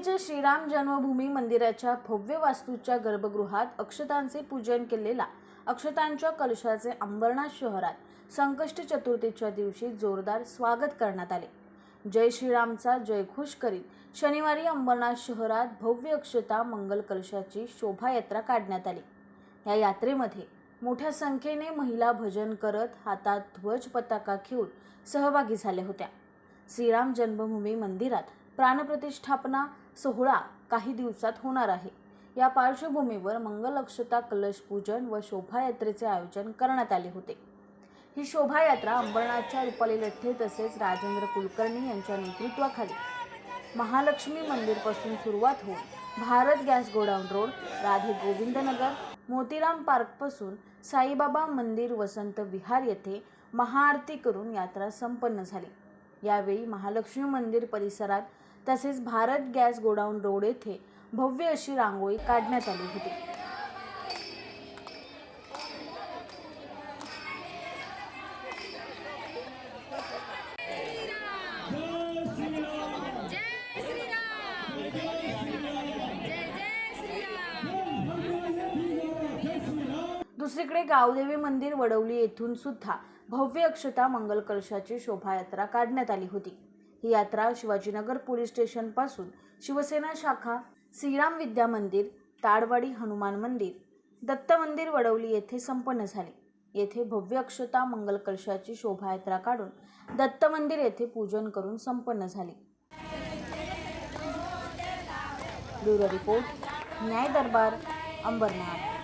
वडवलीच्या श्रीराम जन्मभूमी मंदिराच्या भव्य वास्तूच्या गर्भगृहात अक्षतांचे पूजन केलेला अक्षतांच्या कलशाचे अंबरनाथ शहरात संकष्ट चतुर्थीच्या दिवशी जोरदार स्वागत करण्यात आले. जय श्रीरामचा जयघोष करीत शनिवारी अंबरनाथ शहरात भव्य अक्षता मंगल कलशाची शोभायात्रा काढण्यात आली. या यात्रेमध्ये मोठ्या संख्येने महिला भजन करत हातात ध्वज पताका घेऊन सहभागी झाल्या होत्या. श्रीराम जन्मभूमी मंदिरात प्राणप्रतिष्ठापना सोहळा काही दिवसात होणार आहे. या पार्श्वभूमीवर मंगलक्षता कलश पूजन व शोभायात्रेचे आयोजन करण्यात आले होते. ही शोभायात्रा अंबरनाथच्या रुपाली लठ्ठे तसेच राजेंद्र कुलकर्णी यांच्या नेतृत्वाखाली महालक्ष्मी मंदिरपासून सुरुवात होऊन Bharat gas godown road Radhe Govindnagar Motiram पार्कपासून Saibaba मंदिर वसंत विहार येथे महाआरती करून यात्रा संपन्न झाली. यावेळी महालक्ष्मी मंदिर परिसरात तसेच भारत गॅस गोडाऊन रोड येथे भव्य अशी रांगोळी काढण्यात आली होती. दुसरीकडे गावदेवी मंदिर वडवली येथून सुद्धा भव्य अक्षता मंगल कलशाची शोभायात्रा काढण्यात आली होती. ही यात्रा शिवाजीनगर पोलीस स्टेशनपासून शिवसेना शाखा श्रीराम विद्या मंदिर ताडवाडी हनुमान मंदिर दत्त मंदिर वडवली येथे संपन्न झाली. येथे भव्य अक्षता मंगल कलशाची शोभायात्रा काढून दत्त मंदिर येथे पूजन करून संपन्न झाली. ब्युरो रिपोर्ट न्याय दरबार अंबरनाथ.